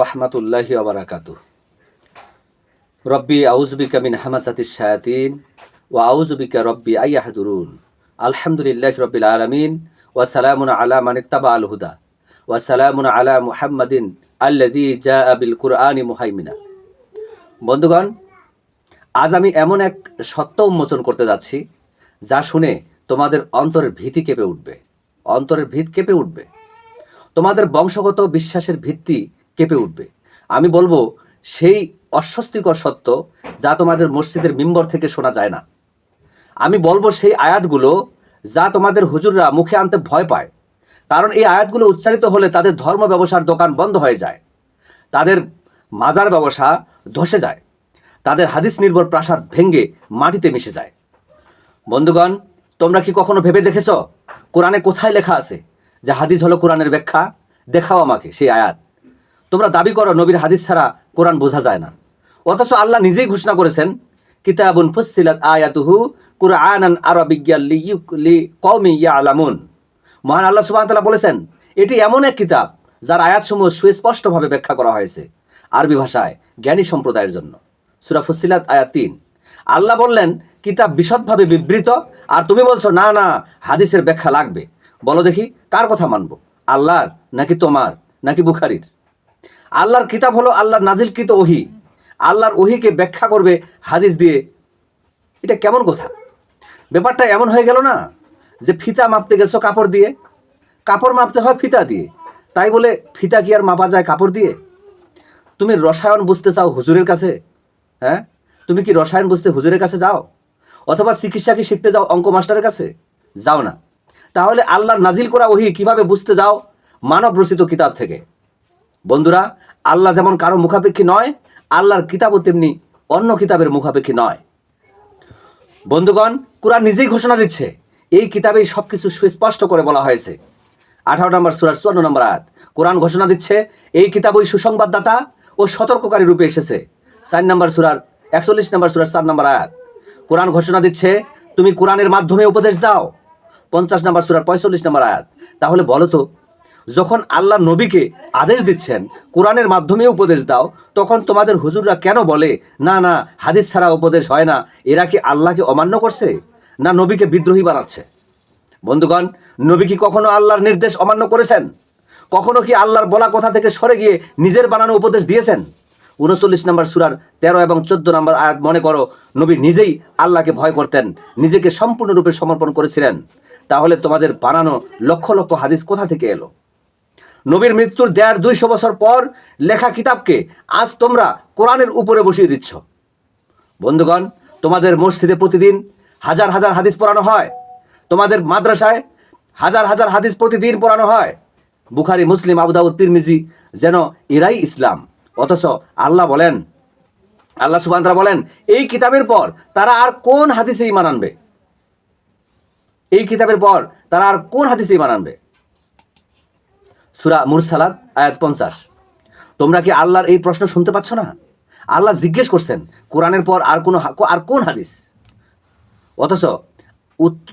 রহমাতুল্লাহি আবরাকাতু রব্বি আউজবিকা মিন হামাসাতি শায়াতিন ওয়া আউজবিকা রব্বি আইয়াহাদুরুন আলহামদুলিল্লাহ রব্বিল আলামিন। ওয়া সালামুন আলা মান ইত্তাবা আল হুদা। ওয়া সালামুন আলা মুহাম্মাদিন আল্লাযী জাআ বিল কুরআনি মুহাইমিনা। বন্ধুগণ, আজ আমি এমন এক সত্য উন্মোচন করতে যাচ্ছি, যা শুনে তোমাদের অন্তরের ভীতি কেঁপে উঠবে। অন্তরের ভিত কেঁপে উঠবে। তোমাদের বংশগত বিশ্বাসের ভিত্তি কেঁপে উঠবে। আমি বলব, সেই অস্বস্তিকর সত্য যা তোমাদের মসজিদের মিম্বর থেকে শোনা যায় না। আমি বলব, সেই আয়াতগুলো যা তোমাদের হুজুররা মুখে আনতে ভয় পায়। কারণ এই আয়াতগুলো উচ্চারিত হলে তাদের ধর্ম ব্যবসার দোকান বন্ধ হয়ে যায়। তাদের মাজার ব্যবসা ধসে যায়। তাদের হাদিস নির্ভর প্রাসাদ ভেঙ্গে মাটিতে মিশে যায়। বন্ধুগণ, তোমরা কি কখনো ভেবে দেখেছ? কোরআনে কোথায় লেখা আছে যে হাদিস হলো কোরআনের ব্যাখ্যা? দেখাও আমাকে সেই আয়াত। তোমরা দাবি করো, নবীর হাদিস ছাড়া কোরআন বোঝা যায় না। অথচ আল্লাহ নিজেই ঘোষণা করেছেন, কিতাবুন ফুসিলাত আয়াতুহু কুরআনান আরাবিয়্যাল লি কওমি ইয়ালামুন। মহান আল্লাহ তাআলা বলেছেন, এটি এমন এক কিতাব যার আয়াতসমূহ সুস্পষ্টভাবে ব্যাখ্যা করা হয়েছে আরবি ভাষায় জ্ঞানী সম্প্রদায়ের জন্য। সূরা ফুসিলাত আয়াত তিন। আল্লাহ বললেন, কিতাব বিশদভাবে বিবৃত, আর তুমি বলছো, না না, হাদিসের ব্যাখ্যা লাগবে। বলো দেখি, কার কথা মানবো? আল্লাহর নাকি তোমার, নাকি বুখারির? আল্লাহর কিতাব হলো আল্লাহর নাজিলকৃত ওহি। আল্লাহর ওহিকে ব্যাখ্যা করবে হাদিস দিয়ে। এটা কেমন কথা? ব্যাপারটা এমন হয়ে গেল না যে ফিতা মাপতে গেছো কাপড় দিয়ে? কাপড় মাপতে হয় ফিতা দিয়ে। তাই বলে ফিতা কি আর মাপা যায় কাপড় দিয়ে? তুমি রসায়ন বুঝতে চাও হুজুরের কাছে? হ্যাঁ? তুমি কি রসায়ন বুঝতে হুজুরের কাছে যাও? অথবা চিকিৎসা কি শিখতে যাও অঙ্ক মাস্টারের কাছে? যাও না। তাহলে আল্লাহর নাজিল করা ওহি কীভাবে বুঝতে যাও মানব রচিত কিতাব থেকে? বন্ধুরা, আল্লাহ যেমন কারও মুখাপেক্ষী নয়, আল্লাহর কিতাবও তেমনি অন্য কিতাবের মুখাপেক্ষী নয়। বন্ধুগণ, কোরআন নিজেই ঘোষণা দিচ্ছে, এই কিতাবেই সব কিছু সুস্পষ্ট করে বলা হয়েছে। আঠারো নম্বর সুরার চুয়ান্ন নম্বর আয়াত, কোরআন ঘোষণা দিচ্ছে, এই কিতাবই সুসংবাদদাতা ও সতর্ককারী রূপে এসেছে। চার নম্বর সুরার, একচল্লিশ নম্বর সুরার চার নম্বর আয়াত, কোরআন ঘোষণা দিচ্ছে, তুমি কোরআনের মাধ্যমে উপদেশ দাও। পঞ্চাশ নম্বর সুরার পঁয়তাল্লিশ নম্বর আয়াত, তাহলে বলো তো যখন আল্লাহ নবীকে আদেশ দিচ্ছেন, কোরআনের মাধ্যমে উপদেশ দাও, তখন তোমাদের হুজুররা কেন বলে, না না, হাদিস ছাড়া উপদেশ হয় না, এরা কি আল্লাহকে অমান্য করছে? না, নবীকে বিদ্রোহী বানাচ্ছে? বন্ধুগণ, নবী কি কখনো আল্লাহর নির্দেশ অমান্য করেছেন? কখনো কি আল্লাহর বলা কথা থেকে সরে গিয়ে নিজের বানানো উপদেশ দিয়েছেন? উনচল্লিশ নম্বর সুরার তেরো এবং চোদ্দ নম্বর আয়াত মনে করো, নবী নিজেই আল্লাহকে ভয় করতেন, নিজেকে সম্পূর্ণরূপে সমর্পণ করেছিলেন। তাহলে তোমাদের বানানো লক্ষ লক্ষ হাদিস কোথা থেকে এলো? নবীর মৃত্যুর দেড় দুইশো বছর পর লেখা কিতাবকে আজ তোমরা কোরআনের উপরে বসিয়ে দিচ্ছ। বন্ধুগণ, তোমাদের মসজিদে প্রতিদিন হাজার হাজার হাদিস পড়ানো হয়। তোমাদের মাদ্রাসায় হাজার হাজার হাদিস প্রতিদিন পড়ানো হয়। বুখারি, মুসলিম আবুদাউদ তিরমিজি যেন এরাই ইসলাম। অথচ আল্লাহ বলেন, আল্লাহ সুবান বলেন, এই কিতাবের পর তারা আর কোন হাদিসে ইমান আনবে? এই কিতাবের পর তারা আর কোন হাদিসে ইমান আনবে? সুরা মুরসালাত, আয়াত পঞ্চাশ। তোমরা কি আল্লাহর এই প্রশ্ন শুনতে পাচ্ছ না? আল্লাহ জিজ্ঞেস করছেন, কোরআনের পর আর কোনো আর কোন হাদিস? অথচ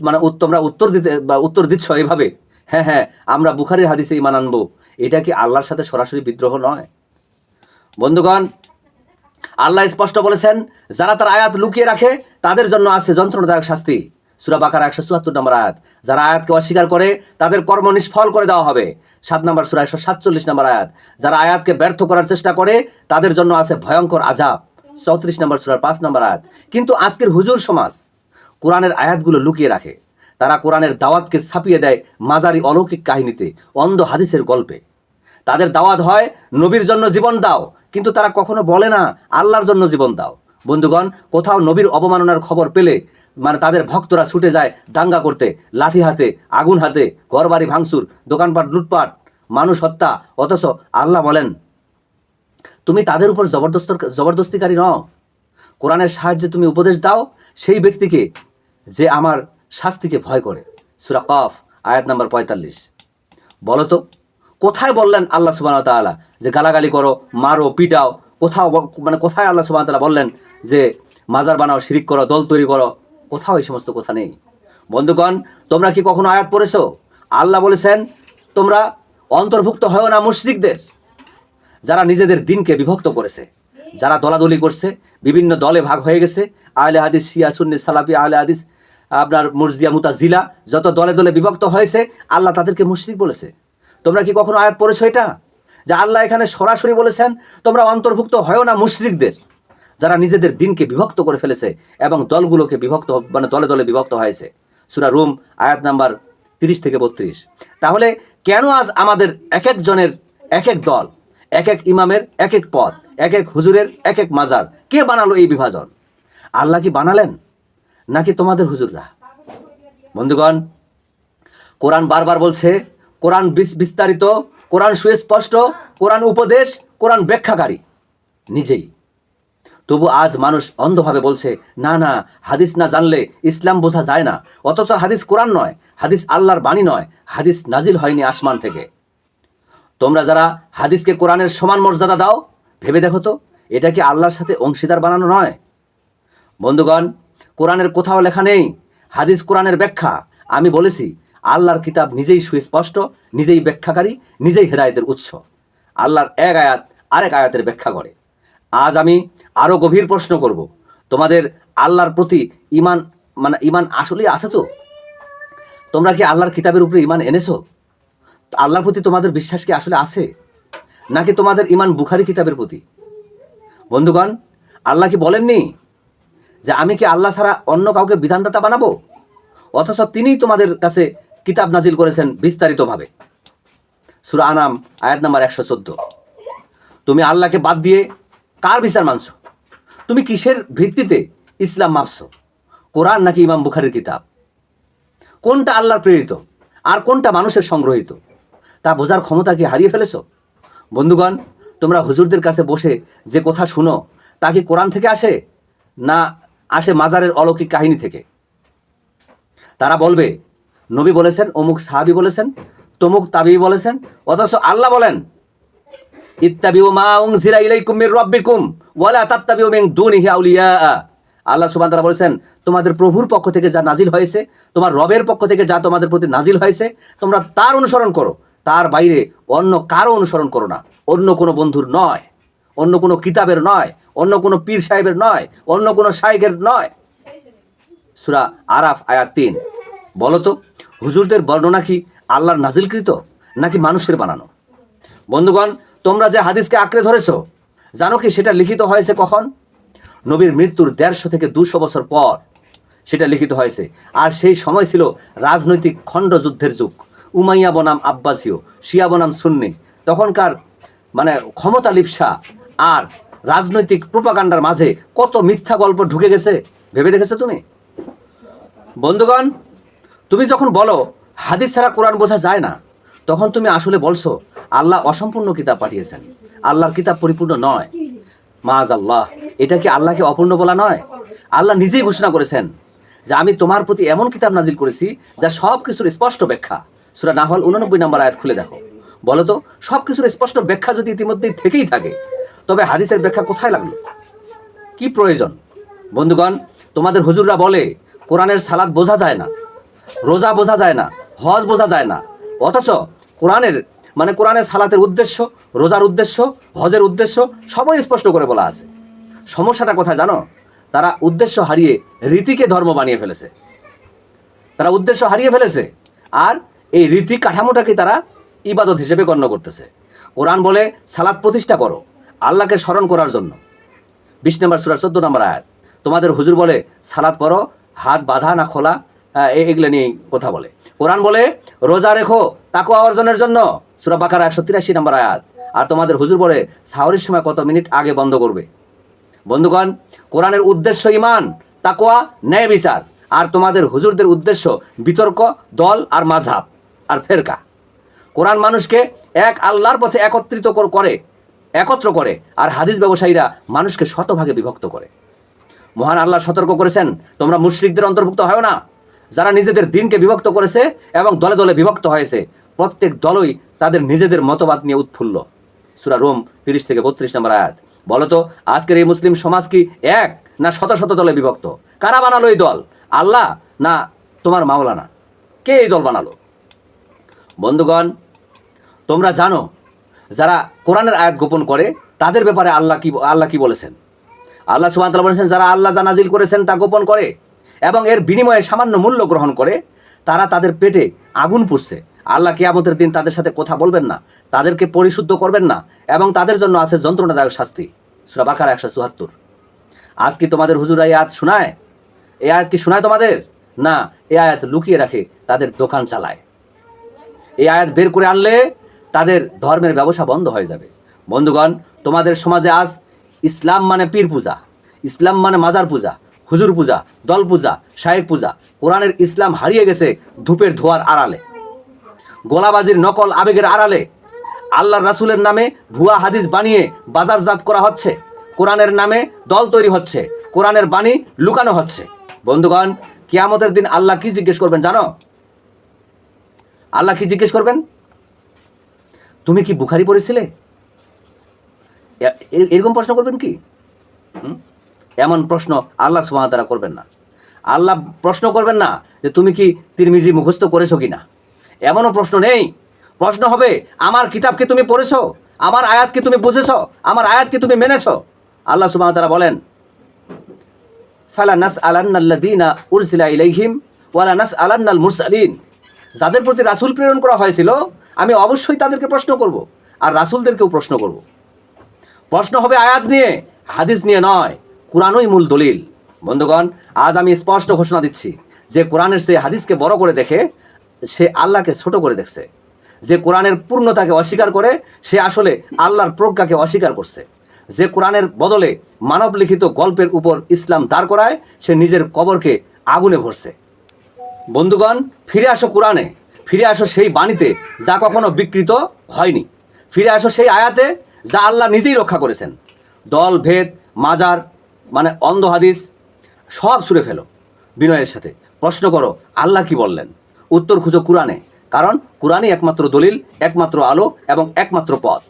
মানে তোমরা উত্তর দিতে বা উত্তর দিচ্ছ এইভাবে হ্যাঁ হ্যাঁ আমরা বুখারির হাদিসে ইমান আনব। এটা কি আল্লাহর সাথে সরাসরি বিদ্রোহ নয়? বন্ধুগণ, আল্লাহ স্পষ্ট বলেছেন, যারা তার আয়াত লুকিয়ে রাখে, তাদের জন্য আছে যন্ত্রণাদায়ক শাস্তি। সুরা বাকার একশো চুয়াত্তর নম্বর আয়াত। যারা আয়াতকে অস্বীকার করে, তাদের কর্ম নিষ্ফল করে দেওয়া হবে। সাত নম্বর সুরা একশো সাতচল্লিশ নম্বর আয়াত। যারা আয়াতকে ব্যর্থ করার চেষ্টা করে, তাদের জন্য আছে ভয়ঙ্কর আজাব চৌত্রিশ নম্বর সুরার পাঁচ নম্বর আয়াত। কিন্তু আজকের হুজুর সমাজ কোরআনের আয়াতগুলো লুকিয়ে রাখে। তারা কোরআনের দাওয়াতকে ছাপিয়ে দেয় মাজারি অলৌকিক কাহিনীতে, অন্ধ হাদিসের গল্পে। তাদের দাওয়াত হয়, নবীর জন্য জীবন দাও, কিন্তু তারা কখনো বলে না, আল্লাহর জন্য জীবন দাও। বন্ধুগণ, কোথাও নবীর অবমাননার খবর পেলে মানে তাদের ভক্তরা ছুটে যায় দাঙ্গা করতে, লাঠি হাতে, আগুন হাতে, ঘরবাড়ি ভাঙচুর, দোকানপাট লুটপাট, মানুষ হত্যা, অথচ আল্লাহ বলেন, তুমি তাদের উপর জবরদস্ত, জবরদস্তিকারী নও। কোরআনের সাহায্যে তুমি উপদেশ দাও সেই ব্যক্তিকে যে আমার শাস্তিকে ভয় করে। সুরা কফ, আয়াত নাম্বার পঁয়তাল্লিশ। বলো তো, কোথায় বললেন আল্লাহ সুবাহ তাআলা যে গালাগালি করো, মারো, পিটাও? কোথাও মানে কোথায় আল্লাহ সুবাহ তাআলা বললেন যে মাজার বানাও, শিরিক করো, দল তৈরি করো? কোথাও এই সমস্ত কথা নেই। বন্ধুগণ, তোমরা কি কখনো আয়াত পড়েছো? আল্লাহ বলেছেন, তোমরা অন্তর্ভুক্ত হয় না মুশরিকদের। যারা নিজেদের দিনকে বিভক্ত করেছে, যারা দলাদলি করছে, বিভিন্ন দলে ভাগ হয়ে গেছে। আহলে হাদিস, শিয়া, সুন্নি, সালাফি, আহলে হাদিস, আপনার মুরজিয়া, মুতাজিলা, যত দলে দলে বিভক্ত হয়েছে, আল্লাহ তাদেরকে মুশরিক বলেছে। তোমরা কি কখনো আয়াত পড়েছো এটা? যে আল্লাহ এখানে সরাসরি বলেছেন, তোমরা অন্তর্ভুক্ত হয় না মুশরিকদের। যারা নিজেদের দিনকে বিভক্ত করে ফেলেছে এবং দলগুলোকে বিভক্ত মানে দলে দলে বিভক্ত হয়েছে। সুরা রুম, আয়াত নাম্বার তিরিশ থেকে বত্রিশ। তাহলে কেন আজ আমাদের এক এক জনের এক এক দল এক এক ইমামের এক এক পথ এক এক হুজুরের এক এক মাজার, কে বানালো এই বিভাজন? আল্লাহ কি বানালেন? নাকি তোমাদের হুজুররা? বন্ধুগণ, কোরআন বারবার বলছে, কোরআন বিস- বিস্তারিত, কোরআন সুস্পষ্ট, কোরআন উপদেশ, কোরআন ব্যাখ্যাকারী। নিজেই। তবু আজ মানুষ অন্ধভাবে বলছে, না না, হাদিস না জানলে ইসলাম বোঝা যায় না। অথচ হাদিস কোরআন নয়, হাদিস আল্লাহর বাণী নয়, হাদিস নাজিল হয়নি আসমান থেকে। তোমরা যারা হাদিসকে কোরআনের সমান মর্যাদা দাও, ভেবে দেখো তো, এটা কি আল্লাহর সাথে অংশীদার বানানো নয়? বন্ধুগণ, কোরআনের কোথাও লেখা নেই, হাদিস কোরআনের ব্যাখ্যা। আমি বলেছি, আল্লাহর কিতাব নিজেই সুস্পষ্ট, নিজেই ব্যাখ্যাকারী, নিজেই হেদায়তের উৎস। আল্লাহর এক আয়াত আরেক আয়াতের ব্যাখ্যা করে। আজ আমি আরও গভীর প্রশ্ন করব। তোমাদের আল্লাহর প্রতি ইমান মানে ইমান আসলেই আছে তো? তোমরা কি আল্লাহর কিতাবের উপরে ইমান এনেছো? আল্লাহর প্রতি তোমাদের বিশ্বাস কি আসলে আছে? নাকি তোমাদের ইমান বুখারি কিতাবের প্রতি? বন্ধুগণ, আল্লাহ কি বলেননি যে আমি কি আল্লাহ ছাড়া অন্য কাউকে বিধানদাতা বানাবো? অথচ তিনিই তোমাদের কাছে কিতাব নাজিল করেছেন বিস্তারিতভাবে। সুরা আনাম, আয়াত নাম্বার একশো চোদ্দ। তুমি আল্লাহকে বাদ দিয়ে কার বিচার মানছো? তুমি কিসের ভিত্তিতে ইসলাম মাপছো? কোরআন নাকি ইমাম বুখারির কিতাব? কোনটা আল্লাহর প্রেরিত? আর কোনটা মানুষের সংগ্রহিত? তা বোঝার ক্ষমতা কি হারিয়ে ফেলেছ? বন্ধুগণ, তোমরা হুজুরদের কাছে বসে যে কথা শুনো, তা কি কোরআন থেকে আসে? না আসে মাজারের অলৌকিক কাহিনী থেকে? তারা বলবে, নবী বলেছেন, অমুক সাহাবি বলেছেন, তমুক তাবি বলেছেন, অথচ আল্লাহ বলেন ইত্তাবিউ মা উনজিলা ইলাইকুম মির রাব্বিকুম ওয়ালা তাত্তাবিউ মিন দুনিহি আউলিয়া। আল্লাহ সুবহানাহু তাআলা বলেছেন, তোমাদের প্রভুর পক্ষ থেকে যা নাজিল হয়েছে, তোমার রবের পক্ষ থেকে যা তোমাদের প্রতি নাজিল হয়েছে, তোমরা তার অনুসরণ করো। তার বাইরে অন্য কারও অনুসরণ করো না। অন্য কোনো বন্ধুর নয়, অন্য কোনো কিতাবের নয়, অন্য কোনো পীর সাহেবের নয়, অন্য কোনো শাইকের নয়। সুরা আরাফ আয়াত তিন। বলো তো, হুজুরদের বর্ণনা কি আল্লাহর নাজিলকৃত নাকি মানুষের বানানো? বন্ধুগণ তোমরা যে হাদিসকে আঁকড়ে ধরেছো, জানো কি সেটা লিখিত হয়েছে কখন? নবীর মৃত্যুর দেড়শো থেকে দুশো বছর পর সেটা লিখিত হয়েছে। আর সেই সময় ছিল রাজনৈতিক খণ্ডযুদ্ধের যুগ। উমাইয়া বনাম আব্বাসীয়, শিয়া বনাম সুন্নি। তখনকার মানে ক্ষমতা লিপসা আর রাজনৈতিক প্রোপাগান্ডার মাঝে কত মিথ্যা গল্প ঢুকে গেছে, ভেবে দেখেছ তুমি? বন্ধুগণ, তুমি যখন বলো, হাদিস ছাড়া কোরআন বোঝা যায় না। তখন তুমি আসলে বলছো, আল্লাহ অসম্পূর্ণ কিতাব পাঠিয়েছেন। আল্লাহর কিতাব পরিপূর্ণ নয়। মাজ আল্লাহ এটা কি আল্লাহকে অপূর্ণ বলা নয়? আল্লাহ নিজেই ঘোষণা করেছেন যে আমি তোমার প্রতি এমন কিতাব নাজিল করেছি যা সব কিছুর স্পষ্ট ব্যাখ্যা। সুরা নাহল উননব্বই নম্বর আয়াত খুলে দেখো। বলো তো সব কিছুর স্পষ্ট ব্যাখ্যা যদি ইতিমধ্যেই থেকেই থাকে, তবে হাদিসের ব্যাখ্যা কোথায় লাগল? কি প্রয়োজন? বন্ধুগণ, তোমাদের হুজুররা বলে, কোরআনের সালাদ বোঝা যায় না, রোজা বোঝা যায় না, হজ বোঝা যায় না। অথচ কোরআনের মানে কোরআনের সালাতের উদ্দেশ্য, রোজার উদ্দেশ্য, হজের উদ্দেশ্য, সবই স্পষ্ট করে বলা আছে। সমস্যাটা কোথায় জানো? তারা উদ্দেশ্য হারিয়ে রীতিকে ধর্ম বানিয়ে ফেলেছে। তারা উদ্দেশ্য হারিয়ে ফেলেছে। আর এই রীতি কাঠামোটাকে তারা ইবাদত হিসেবে গণ্য করতেছে। কোরআন বলে সালাদ প্রতিষ্ঠা করো, আল্লাহকে স্মরণ করার জন্য। বিশ নম্বর সুরার চোদ্দ নম্বর আয়াত, তোমাদের হুজুর বলে সালাদ পড়ো, হাত বাঁধা না খোলা এগুলো নিয়ে কথা বলে। কোরআন বলে, রোজা রেখো তাকু অর্জনের জন্য। সুরা বাকার একশো তিরাশি নম্বর আয়াত। আর তোমাদের হুজুর বলে, সাহরির সময় কত মিনিট আগে বন্ধ করবে? বন্ধুগণ, কোরআনের উদ্দেশ্য ইমান তাকোয়া ন্যায় বিচার। আর তোমাদের হুজুরদের উদ্দেশ্য বিতর্ক, দল আর মাঝহাব আর ফেরকা। কোরআন মানুষকে এক আল্লাহর পথে একত্রিত করে, একত্র করে, আর হাদিস ব্যবসায়ীরা মানুষকে শতভাগে বিভক্ত করে। মহান আল্লাহ সতর্ক করেছেন, তোমরা মুশরিকদের অন্তর্ভুক্ত হয় না। যারা নিজেদের দিনকে বিভক্ত করেছে এবং দলে দলে বিভক্ত হয়েছে, প্রত্যেক দলই তাদের নিজেদের মতবাদ নিয়ে উৎফুল্ল। সুরা রোম তিরিশ থেকে বত্রিশ নম্বর আয়াত। বলতো আজকের এই মুসলিম সমাজ কি এক না শত শত দলে বিভক্ত? কারা বানালো এই দল? আল্লাহ না তোমার মাওলানা? কে এই দল বানালো? বন্ধুগণ, তোমরা জানো, যারা কোরআনের আয়াত গোপন করে, তাদের ব্যাপারে আল্লাহ কি আল্লাহ কি বলেছেন? আল্লাহ সুবাহ বলেছেন, যারা আল্লাহ যা নাজিল করেছেন তা গোপন করে। এবং এর বিনিময়ে সামান্য মূল্য গ্রহণ করে তারা তাদের পেটে আগুন পুষছে আল্লাহ কিয়ামতের দিন তাদের সাথে কথা বলবেন না, তাদেরকে পরিশুদ্ধ করবেন না এবং তাদের জন্য আছে যন্ত্রণাদায়ক শাস্তি। সুরা বাকার একশো চুয়াত্তর। আজ কি তোমাদের হুজুর এই আয়াত শোনায়? এই আয়াত কি শোনায় তোমাদের? না, এই আয়াত লুকিয়ে রাখে তাদের দোকান চালায়। এই আয়াত বের করে আনলে তাদের ধর্মের ব্যবসা বন্ধ হয়ে যাবে। বন্ধুগণ, তোমাদের সমাজে আজ ইসলাম মানে পীর পূজা ইসলাম মানে মাজার পূজা। হুজুর পূজা, দল পূজা, শায়েক পূজা, কোরআনের ইসলাম হারিয়ে গেছে ধূপের ধোয়ার আড়ালে। গোলাবাজির নকল আবেগের আড়ালে। আল্লাহ রাসুলের নামে ভুয়া হাদিস বানিয়ে বাজারজাত করা হচ্ছে। কোরআনের নামে দল তৈরি হচ্ছে। কোরআনের বাণী লুকানো হচ্ছে। বন্ধুগণ, কিয়ামতের দিন আল্লাহ কি জিজ্ঞেস করবেন জানো? আল্লাহ কি জিজ্ঞেস করবেন? তুমি কি বুখারি পড়েছিলে? এরকম প্রশ্ন করবেন কি? হুম? এমন প্রশ্ন আল্লাহ সুমাহ তারা করবেন না। আল্লাহ প্রশ্ন করবেন না যে তুমি কি তিরমিজি মুখস্থ করেছ কিনা। এমনও প্রশ্ন নেই। প্রশ্ন হবে, আমার কিতাবকে তুমি পড়েছো? আমার আয়াতকে তুমি বুঝেছ? আমার আয়াতকে তুমি মেনেছো? আল্লাহ সুমাহ তারা বলেন, ফালা নাস আলান্নাল্লাদিনা উরসিলা ইলাইহিম ওয়ালা নাস আলান্নাল মুরসালিন যাদের প্রতি রাসূল প্রেরণ করা হয়েছিল, আমি অবশ্যই তাদেরকে প্রশ্ন করব, আর রাসূলদেরকেও প্রশ্ন করব। প্রশ্ন হবে আয়াত নিয়ে, হাদিস নিয়ে নয়। কোরআনই মূল দলিল। বন্ধুগণ, আজ আমি স্পষ্ট ঘোষণা দিচ্ছি যে কোরআনের সে হাদিসকে বড় করে দেখে সে আল্লাহকে ছোট করে দেখছে। যে কোরআনের পূর্ণতাকে অস্বীকার করে সে আসলে আল্লাহর প্রজ্ঞাকে অস্বীকার করছে। যে কোরআনের বদলে মানব লিখিত গল্পের উপর ইসলাম দাঁড় করায় সে নিজের কবরকে আগুনে ভরছে। বন্ধুগণ, ফিরে আসো কোরআনে। ফিরে আসো সেই বাণীতে যা কখনো বিকৃত হয়নি। ফিরে আসো সেই আয়াতে যা আল্লাহ নিজেই রক্ষা করেছেন। দল, ভেদ, মাজার মানে অন্ধ হাদিস সব সুরে ফেলো বিনয়ের সাথে। প্রশ্ন করো, আল্লাহ কি বললেন? উত্তর খুঁজো কোরআনে, কারণ কোরআনই একমাত্র দলিল, একমাত্র আলো এবং একমাত্র পথ।